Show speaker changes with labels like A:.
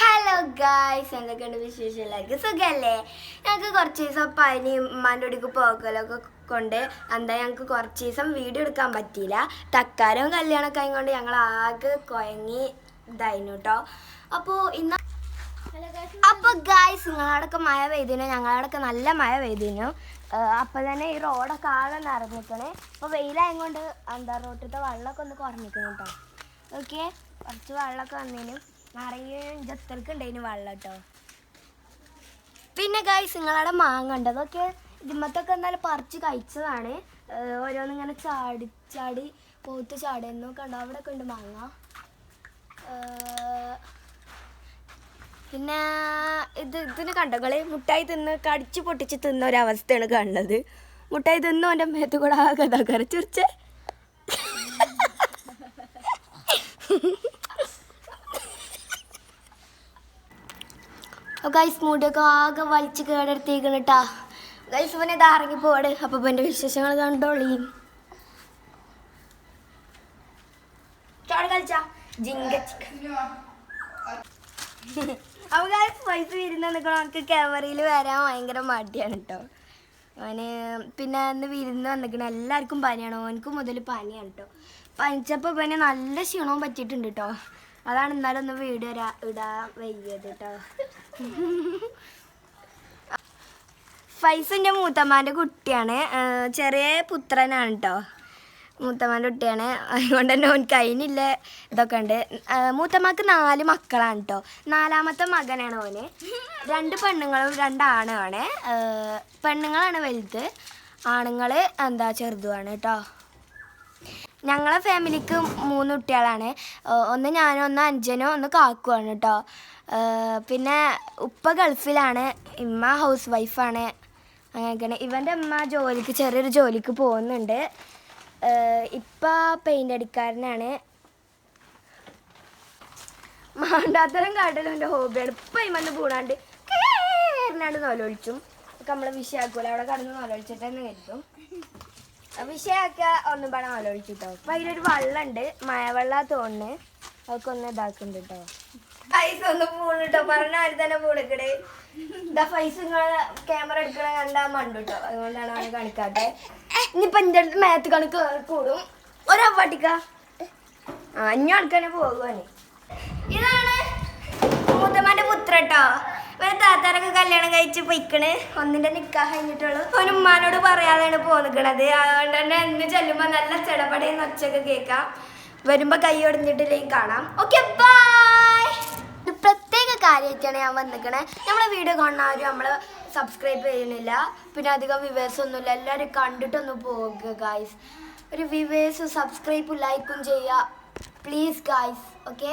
A: Hello guys എന്തൊക്കെയുണ്ട് വിശേഷം എല്ലാവർക്കും സുഖല്ലേ? ഞങ്ങൾക്ക് കുറച്ച് ദിവസം പനി ഉമ്മാന്റെ ഒടിക്ക് പോകലൊക്കെ കൊണ്ട് എന്താ ഞങ്ങൾക്ക് കുറച്ച് ദിവസം വീഡിയോ എടുക്കാൻ പറ്റിയില്ല. തക്കാരവും കല്യാണമൊക്കെ ആയതുകൊണ്ട് ഞങ്ങൾ ആകെ കുഴങ്ങി ഇതായിരുന്നു കേട്ടോ അപ്പോൾ ഇന്ന് അപ്പോൾ ഗായ്സ് നിങ്ങളടക്കം മഴ പെയ്തിനു? ഞങ്ങളടക്കം നല്ല മഴ പെയ്തിനു. അപ്പോൾ തന്നെ ഈ റോഡൊക്കെ ആകെ നിറഞ്ഞിക്കണേ അപ്പോൾ വെയിലായതുകൊണ്ട് എന്താ റോട്ടിലത്തെ വെള്ളമൊക്കെ ഒന്ന് കുറഞ്ഞിക്കണം കേട്ടോ ഓക്കെ കുറച്ച് വെള്ളമൊക്കെ വന്നതിന് നിറയെ വെള്ളം കേട്ടോ പിന്നെ ഗൈസ് നിങ്ങളവിടെ മാങ്ങ ഉണ്ട്. അതൊക്കെ ഇതിമത്തൊക്കെ എന്നാലും പറിച്ച് കഴിച്ചതാണ്. ഓരോന്നിങ്ങനെ ചാടി ചാടി പോത്ത് ചാടുന്നു കണ്ടോ? അവിടെ ഒക്കെ ഉണ്ട് മാങ്ങ. പിന്നെ ഇത് ഇതിന് കണ്ടകൾ മുട്ടായി തിന്ന് കടിച്ചു പൊട്ടിച്ച് തിന്ന ഒരവസ്ഥയാണ് കാണുന്നത് മുട്ടായി തിന്നു? എന്റെ മേത്ത് കൂടെ ആകെ ഇതാക്കാറ് ചുരിച്ച് ഗൈസ് മൂടിയൊക്കെ ആകെ വലിച്ച് കേടെടുത്തേക്കണം കേട്ടാ ഗൈസ് ഇവനെ ഇതാ ഇറങ്ങി പോവാട് അപ്പൊ എന്റെ വിശേഷങ്ങൾ കണ്ടോളി. ചാടി ഗൈസ് പൈസ വിരുന്ന് നിൽക്കണം നമുക്ക് ക്യാമറയിൽ വരാൻ ഭയങ്കര മടിയാണ് കേട്ടോ അവന് പിന്നെ അന്ന് വിരുന്ന് വന്നിക്കണ. എല്ലാവർക്കും പനിയാണ്. ഓനക്ക് മുതൽ പനിയാണ് കേട്ടോ പനിച്ചപ്പോൾ പിന്നെ നല്ല ക്ഷീണവും പറ്റിയിട്ടുണ്ട് കേട്ടോ അതാണ് എന്നാലും ഒന്ന് വീഡിയോ ഇടാൻ വൈകിയത് കേട്ടോ ഫൈസിന്റെ മൂത്തമ്മാന്റെ കുട്ടിയാണ്. ചെറിയ പുത്രനാണ് കേട്ടോ മൂത്തമ്മാന്റെ കുട്ടിയാണ്. അതുകൊണ്ട് തന്നെ ഓൻ കഴിഞ്ഞില്ല ഇതൊക്കെ ഉണ്ട്. മൂത്തമ്മക്ക് നാല് മക്കളാണ് കേട്ടോ നാലാമത്തെ മകനാണ് ഓന്. രണ്ട് പെണ്ണുങ്ങളും രണ്ട് ആണുമാണ്. പെണ്ണുങ്ങളാണ് വലുത്. ആണുങ്ങൾ എന്താ ചെറുതുമാണ് കേട്ടോ ഞങ്ങളെ ഫാമിലിക്ക് മൂന്ന് കുട്ടികളാണ്. ഒന്ന് ഞാനും ഒന്ന് അഞ്ജനും ഒന്ന് കാക്കുവാണ് കേട്ടോ പിന്നെ ഉപ്പ ഗൾഫിലാണ് ഇമ്മ ഹൗസ് വൈഫാണ്. അങ്ങനെയൊക്കെയാണ്. ഇവന്റെ അമ്മ ജോലിക്ക് ചെറിയൊരു ജോലിക്ക് പോകുന്നുണ്ട്. ഇപ്പ പെയിന്റ് അടിക്കാരനാണ്. മാണ്ടാത്തരം കാട്ടലും എന്റെ ഹോബിയാണ്. ഇപ്പം ഇമ്മന്ന് പൂണാണ്ട് കേറിനാണ്ട് നോലൊളിച്ചും ഒക്കെ നമ്മളെ വിഷയാക്കൂല. അവിടെ കടന്ന് നോലൊഴിച്ചിട്ടെന്ന് കരുതും. വിഷയാക്ക ഒന്നും പാടെ ആലോചിച്ചു കേട്ടോ അപ്പൊ അതിലൊരു വെള്ളമുണ്ട് മഴവെള്ള തോന്നുന്നു. അതൊക്കെ ഒന്ന് ഇതാക്കുന്നുണ്ട് കേട്ടോ പൈസ ഒന്ന് പൂണ് പറഞ്ഞ ആര് തന്നെ പൂണിക്കടേ ഇതാ പൈസ ക്യാമറ എടുക്കണ കണ്ടാ മണ്ടു കേട്ടോ അതുകൊണ്ടാണ് അവനെ കാണിക്കാട്ടെ ഇനിയിപ്പൊ എന്റെ അടുത്ത് മേത്ത് കണക്ക് കൂടും. ഒരവട്ടിക്ക ആ അഞ്ഞ പോകുവാന് ഇതാണ് മുത്തമ്മന്റെ പുത്ര കേട്ടോ ഇവരെ താത്താരൊക്കെ കല്യാണം കഴിച്ച് പൊയ്ക്കണ്. ഒന്നിന്റെ നിക്കാഹ് കഴിഞ്ഞിട്ടുള്ളൂ. ഒരു ഉമ്മാനോട് പറയാതെയാണ് പോന്നിക്കണത്. അതുകൊണ്ട് തന്നെ എന്ന് ചെല്ലുമ്പോ നല്ല ചെടപടയെന്ന് ഒച്ചയൊക്കെ കേൾക്കാം. വരുമ്പോ കൈ ഒടിഞ്ഞിട്ടില്ലെങ്കിൽ കാണാം. ഓക്കെ ബായ് പ്രത്യേക കാര്യമായിട്ടാണ് ഞാൻ വന്നിക്കണേ. നമ്മളെ വീഡിയോ കാണുന്നവരും നമ്മൾ സബ്സ്ക്രൈബ് ചെയ്യുന്നില്ല. പിന്നെ അധികം വിവേഴ്സ് ഒന്നുമില്ല എല്ലാവരും കണ്ടിട്ടൊന്ന് പോകുക ഗായ്സ് ഒരു വിവേഴ്സ് സബ്സ്ക്രൈബും ലൈക്കും ചെയ്യുക പ്ലീസ് ഗായ്സ് ഓക്കെ